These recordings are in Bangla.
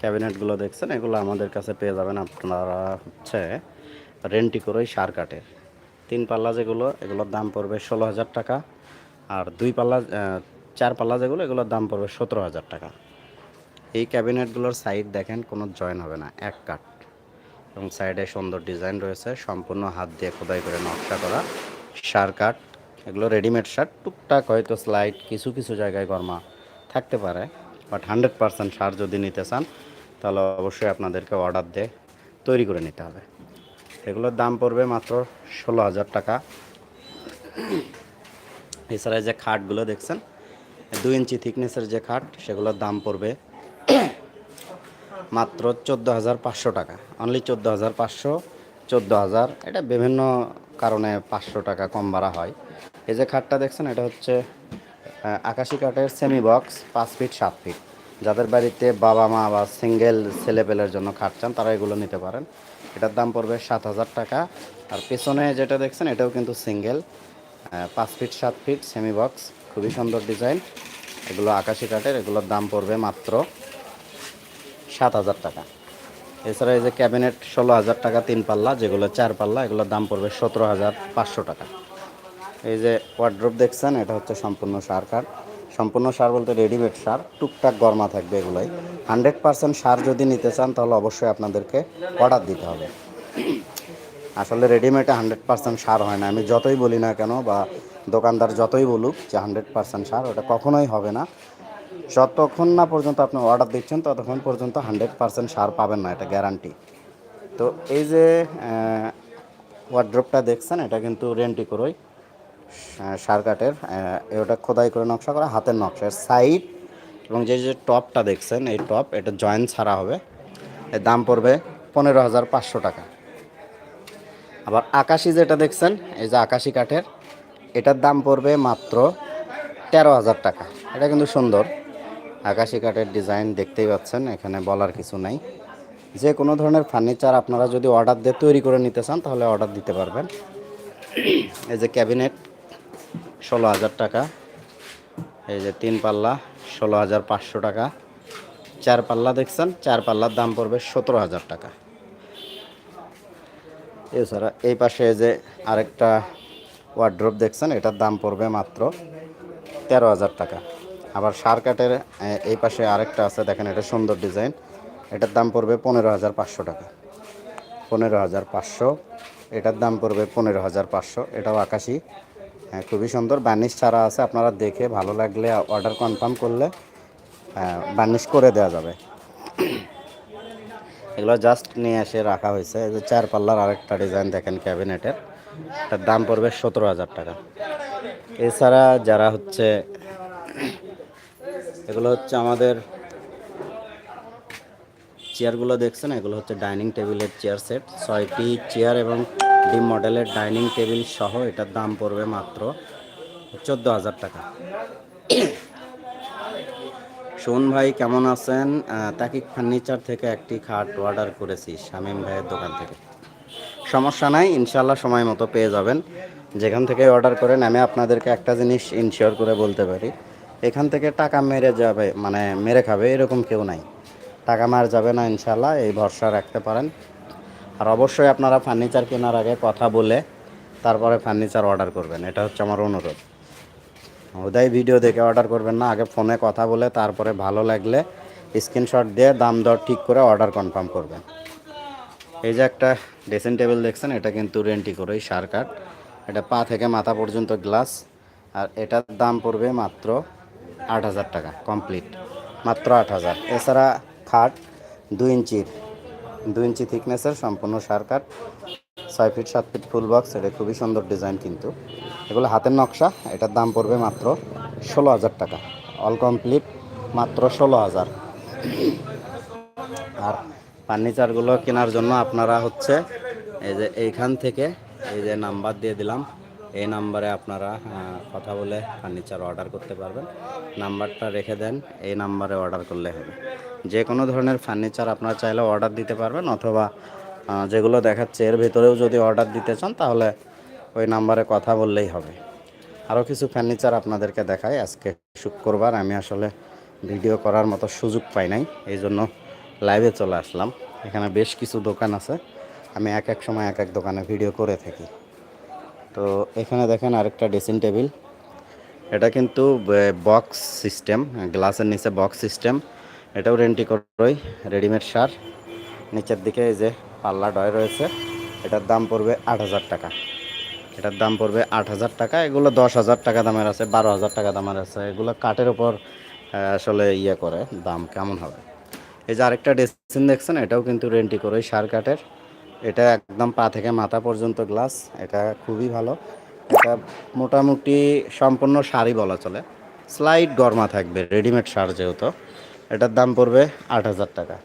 ক্যাবিনেটগুলো দেখছেন, এগুলো আমাদের কাছে পেয়ে যাবেন আপনারা হচ্ছে রেন্টি করেই সার কাঠের। তিন পাল্লা যেগুলো, এগুলোর দাম পড়বে ষোলো হাজার টাকা আর দুই পাল্লা চার পাল্লা যেগুলো, এগুলোর দাম পড়বে সতেরো হাজার টাকা। এই ক্যাবিনেটগুলোর সাইড দেখেন, কোনো জয়েন হবে না, এক কাঠ। এবং সাইডে সুন্দর ডিজাইন রয়েছে, সম্পূর্ণ হাত দিয়ে খোদাই করে নকশা করা সার কাঠ। এগুলো রেডিমেড শার্ট টুকটাক হয়তো স্লাইড, কিছু কিছু জায়গায় গরমা থাকতে পারে। বাট হান্ড্রেড পার্সেন্ট সার যদি নিতে চান, তাহলে অবশ্যই আপনাদেরকে অর্ডার দিয়ে তৈরি করে নিতে হবে। এগুলোর দাম পড়বে মাত্র ষোলো হাজার টাকা। এছাড়া যে খাটগুলো দেখছেন, দুই ইঞ্চি থিকনেসের যে খাট, সেগুলোর দাম পড়বে মাত্র চোদ্দ হাজার পাঁচশো টাকা। অনলি চোদ্দ হাজার পাঁচশো, চোদ্দ হাজার, এটা বিভিন্ন কারণে পাঁচশো টাকা কম বাড়া হয়। এই যে খাটটা দেখছেন, এটা হচ্ছে আকাশি কাঠের সেমি বক্স পাঁচ ফিট সাত ফিট যাদের বাড়িতে বাবা মা বা সিঙ্গেল ছেলেপেলের জন্য খাট চান, তারা এগুলো নিতে পারেন। এটার দাম পড়বে সাত হাজার টাকা। আর পেছনে যেটা দেখছেন, এটাও কিন্তু সিঙ্গেল পাঁচ ফিট সাত ফিট সেমি বক্স খুবই সুন্দর ডিজাইন এগুলো আকাশি কাঠের, এগুলোর দাম পড়বে মাত্র সাত হাজার টাকা। এছাড়া এই যে ক্যাবিনেট ষোলো হাজার টাকা তিন পাল্লা, যেগুলো চার পাল্লা, এগুলোর দাম পড়বে সতেরো হাজার পাঁচশো টাকা। এই যে ওয়ার্ড্রোপ দেখছেন, এটা হচ্ছে সম্পূর্ণ সার কাঠ। সম্পূর্ণ সার বলতে রেডিমেড সার, টুকটাক গরমা থাকবে এগুলোই। হান্ড্রেড পার্সেন্ট সার যদি নিতে চান, তাহলে অবশ্যই আপনাদেরকে অর্ডার দিতে হবে। আসলে রেডিমেডে হান্ড্রেড পার্সেন্ট সার হয় না। আমি যতই বলি না কেন, বা দোকানদার যতই বলুক যে হান্ড্রেড পার্সেন্ট সার, ওটা কখনোই হবে না। যতক্ষণ না পর্যন্ত আপনি অর্ডার দিচ্ছেন, ততক্ষণ পর্যন্ত হান্ড্রেড পার্সেন্ট সার পাবেন না, এটা গ্যারান্টি তো এই যে ওয়ার্ড্রপটা দেখছেন, এটা কিন্তু রেন্টি করোই সার কাঠের এটা খোদাই করে নকশা করা, হাতের নকশা। সাইড এবং যে যে টপটা দেখছেন, এই টপ, এটা জয়েন্ট ছাড়া হবে। এর দাম পড়বে পনেরো হাজার পাঁচশো টাকা। আবার আকাশি যেটা দেখছেন, এই যে আকাশি কাঠের, এটার দাম পড়বে মাত্র তেরো হাজার টাকা। এটা কিন্তু সুন্দর। আকাশি কাঠের ডিজাইন দেখতেই পাচ্ছেন, এখানে বলার কিছু নাই। যে কোনো ধরনের ফার্নিচার আপনারা যদি অর্ডার দিয়ে তৈরি করে নিতে চান, তাহলে অর্ডার দিতে পারবেন। এই যে ক্যাবিনেট ষোলো হাজার টাকা। এই যে তিন পাল্লা, ষোলো হাজার পাঁচশো টাকা। চার পাল্লা দেখছেন, চার পাল্লার দাম পড়বে সতেরো হাজার টাকা। এছাড়া এই পাশে যে আরেকটা ওয়ার্ড্রপ দেখছেন, এটার দাম পড়বে মাত্র তেরো হাজার টাকা। আবার সার কাঠের এই পাশে আরেকটা আছে, দেখেন এটা সুন্দর ডিজাইন। এটার দাম পড়বে পনেরো হাজার পাঁচশো টাকা। পনেরো হাজার পাঁচশো, এটার দাম পড়বে পনেরো হাজার পাঁচশো, এটাও আকাশি। হ্যাঁ খুবই সুন্দর। বার্নিশ ছাড়া আছে, আপনারা দেখে ভালো লাগলে অর্ডার কনফার্ম করলে বার্নিশ করে দেওয়া যাবে। এগুলো জাস্ট নিয়ে এসে রাখা হয়েছে। এই যে চার পাল্লার আরেকটা ডিজাইন দেখেন ক্যাবিনেটের। তার দাম পড়বে সতেরো হাজার টাকা। এছাড়া যারা হচ্ছে, এগুলো হচ্ছে আমাদের চেয়ারগুলো দেখছেন? এগুলো হচ্ছে ডাইনিং টেবিলের চেয়ার সেট। ছয়টি চেয়ার এবং ডিম মডেলের ডাইনিং টেবিল সহ এটার দাম পড়বে মাত্র চোদ্দ হাজার টাকা। শোন ভাই, কেমন আছেন? তাকিক ফার্নিচার থেকে একটি খাট অর্ডার করেছি শামীম ভাইয়ের দোকান থেকে। সমস্যা নাই ইনশাল্লাহ সময় মতো পেয়ে যাবেন। যেখান থেকে অর্ডার করেন, আমি আপনাদেরকে একটা জিনিস ইনশিওর করে বলতে পারি। এখান থেকে টাকা মেরে যাবে মানে মেরে খাবে, এরকম কেউ নাই। টাকা মার যাবে না ইনশাল্লাহ এই ভরসা রাখতে পারেন। আর অবশ্যই আপনারা ফার্নিচার কেনার আগে কথা বলে তারপরে ফার্নিচার অর্ডার করবেন। এটা হচ্ছে আমার অনুরোধ। ওদাই ভিডিও দেখে অর্ডার করবেন না, আগে ফোনে কথা বলে তারপরে ভালো লাগলে স্ক্রিনশট দিয়ে দাম দর ঠিক করে অর্ডার কনফার্ম করবেন। এই যে একটা ড্রেসিং টেবিল দেখছেন, এটা কিন্তু রেন্টি করেই সার কাঠ। এটা পা থেকে মাথা পর্যন্ত গ্লাস আর এটার দাম পড়বে মাত্র আট হাজার টাকা কমপ্লিট মাত্র আট হাজার। এছাড়া খাট দুই ইঞ্চির। দুই ইঞ্চি থিকনেসের সম্পূর্ণ সার কাঠ ছয় ফিট, সাত ফিট ফুল বক্স, এটা খুবই সুন্দর ডিজাইন কিন্তু। এগুলো হাতের নকশা, এটার দাম পড়বে মাত্র ষোলো হাজার টাকা। অল কমপ্লিট মাত্র ষোলো হাজার। আর ফার্নিচারগুলো কেনার জন্য আপনারা হচ্ছে, এই যে এইখান থেকে এই যে নাম্বার দিয়ে দিলাম, এই নাম্বারে আপনারা কথা বলে ফার্নিচার অর্ডার করতে পারবেন। নাম্বারটা রেখে দেন, এই নাম্বারে অর্ডার করলে হবে। যে কোনো ধরনের ফার্নিচার আপনারা চাইলে অর্ডার দিতে পারবেন অথবা যেগুলো দেখাচ্ছে এর ভেতরেও যদি অর্ডার দিতে চান তাহলে ওই নাম্বারে কথা বললেই হবে। আরও কিছু ফার্নিচার আপনাদেরকে দেখাই। আজকে শুক্রবার আমি আসলে ভিডিও করার মতো সুযোগ পাই নাই, এই জন্য লাইভে চলে আসলাম। এখানে বেশ কিছু দোকান আছে, আমি এক এক সময় এক এক দোকানে ভিডিও করে থাকি। তো এখানে দেখেন আরেকটা ড্রেসিং টেবিল এটা কিন্তু বক্স সিস্টেম গ্লাসের নিচে বক্স সিস্টেম এটাও রেন্টি করই, রেডিমেড সার। নিচের দিকে এই যে পাল্লা ডয় রয়েছে, এটার দাম পড়বে আট হাজার টাকা। এটার দাম পড়বে আট হাজার টাকা, এগুলো দশ হাজার টাকা দামের আছে, বারো হাজার টাকা দামের আছে। এগুলো কাঠের ওপর আসলে ইয়ে করে, দাম কেমন হবে। এই যে আরেকটা ডেসিন দেখছেন, এটাও কিন্তু রেন্টি করে সার কাঠের। এটা একদম পা থেকে মাথা পর্যন্ত গ্লাস, এটা খুবই ভালো। এটা মোটামুটি সম্পূর্ণ শাড়ি বলা চলে। স্লাইড গরমা থাকবে, রেডিমেড সার যেহেতু। এটার দাম পড়বে আট হাজার টাকা।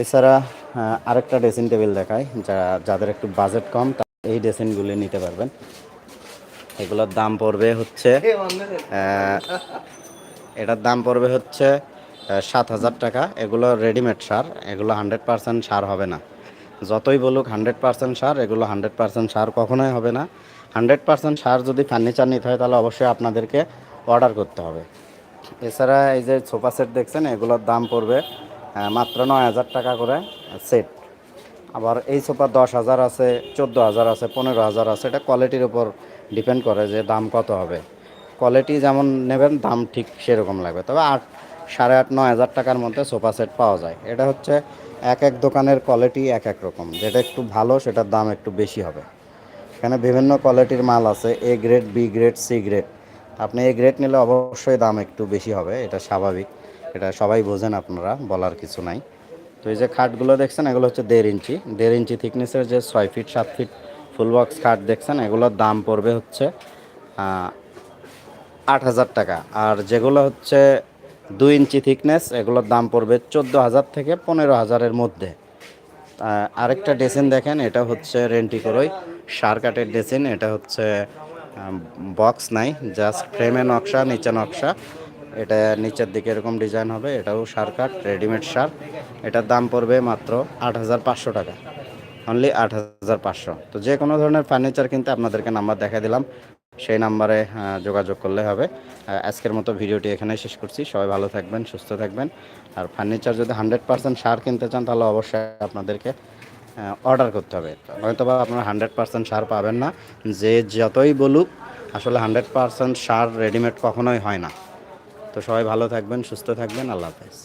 এছাড়া আরেকটা ড্রেসিং টেবিল দেখায় যারা যাদের একটু বাজেট কম এই ড্রেসিংগুলি নিতে পারবেন। এগুলোর দাম পড়বে হচ্ছে এটার দাম পড়বে হচ্ছে সাত হাজার টাকা। এগুলো রেডিমেড সার, এগুলো হান্ড্রেড পার্সেন্ট সার হবে না। যতই বলুক হান্ড্রেড পার্সেন্ট সার, এগুলো হান্ড্রেড পার্সেন্ট সার কখনোই হবে না। হান্ড্রেড পার্সেন্ট সার যদি ফার্নিচার নিতে হয়, তাহলে অবশ্যই আপনাদেরকে অর্ডার করতে হবে। এছাড়া এই যে সোফা সেট দেখছেন, এগুলোর দাম পড়বে মাত্র নয় হাজার টাকা করে সেট। আবার এই সোফা দশ হাজার আছে, চোদ্দ হাজার আছে, পনেরো হাজার আছে, এটা কোয়ালিটির উপর ডিপেন্ড করে যে দাম কত হবে। কোয়ালিটি যেমন নেবেন, দাম ঠিক সেরকম লাগবে। তবে আট, সাড়ে আট, নয় হাজার টাকার মধ্যে সোফা সেট পাওয়া যায়। এটা হচ্ছে এক এক দোকানের কোয়ালিটি এক এক রকম। যেটা একটু ভালো, সেটার দাম একটু বেশি হবে। এখানে বিভিন্ন কোয়ালিটির মাল আছে A grade B grade C grade আপনি এ গ্রেড নিলে অবশ্যই দাম একটু বেশি হবে, এটা স্বাভাবিক। এটা সবাই বোঝেন আপনারা, বলার কিছু নাই। তো এই যে খাটগুলো দেখছেন, এগুলো হচ্ছে দেড় ইঞ্চি। দেড় ইঞ্চি থিকনেসের যে ছয় ফিট সাত ফিট ফুল বক্স খাট দেখছেন, এগুলোর দাম পড়বে হচ্ছে আট হাজার টাকা। আর যেগুলো হচ্ছে দুই ইঞ্চি থিকনেস এগুলোর দাম পড়বে চোদ্দ হাজার থেকে পনেরো হাজারের মধ্যে। আরেকটা ডেসিন দেখেন, এটা হচ্ছে রেন্টি করোই সার কাঠের ডেসিন এটা হচ্ছে বক্স নাই জাস্ট ফ্রেমে নকশা, নিচে নকশা। এটা নিচের দিকে এরকম ডিজাইন হবে, এটাও সার কাঠ রেডিমেড সার। এটার দাম পড়বে মাত্র আট হাজার পাঁচশো টাকা। অনলি আট হাজার পাঁচশো। তো যে কোনো ধরনের ফার্নিচার কিনতে আপনাদেরকে নাম্বার দেখা দিলাম। সেই নাম্বারে যোগাযোগ করলে হবে। আজকের মতো ভিডিওটি এখানে শেষ করছি। সবাই ভালো থাকবেন, সুস্থ থাকবেন। আর ফার্নিচার যদি হান্ড্রেড পার্সেন্ট সার কিনতে চান, তাহলে অবশ্যই আপনাদেরকে অর্ডার করতে হবে। হয়তো বা আপনারা হান্ড্রেড পার্সেন্ট সার পাবেন না। যে যতই বলুক, আসলে হান্ড্রেড পার্সেন্ট সার রেডিমেড কখনোই হয় না। তো সবাই ভালো থাকবেন, সুস্থ থাকবেন, আল্লাহ হাফেজ।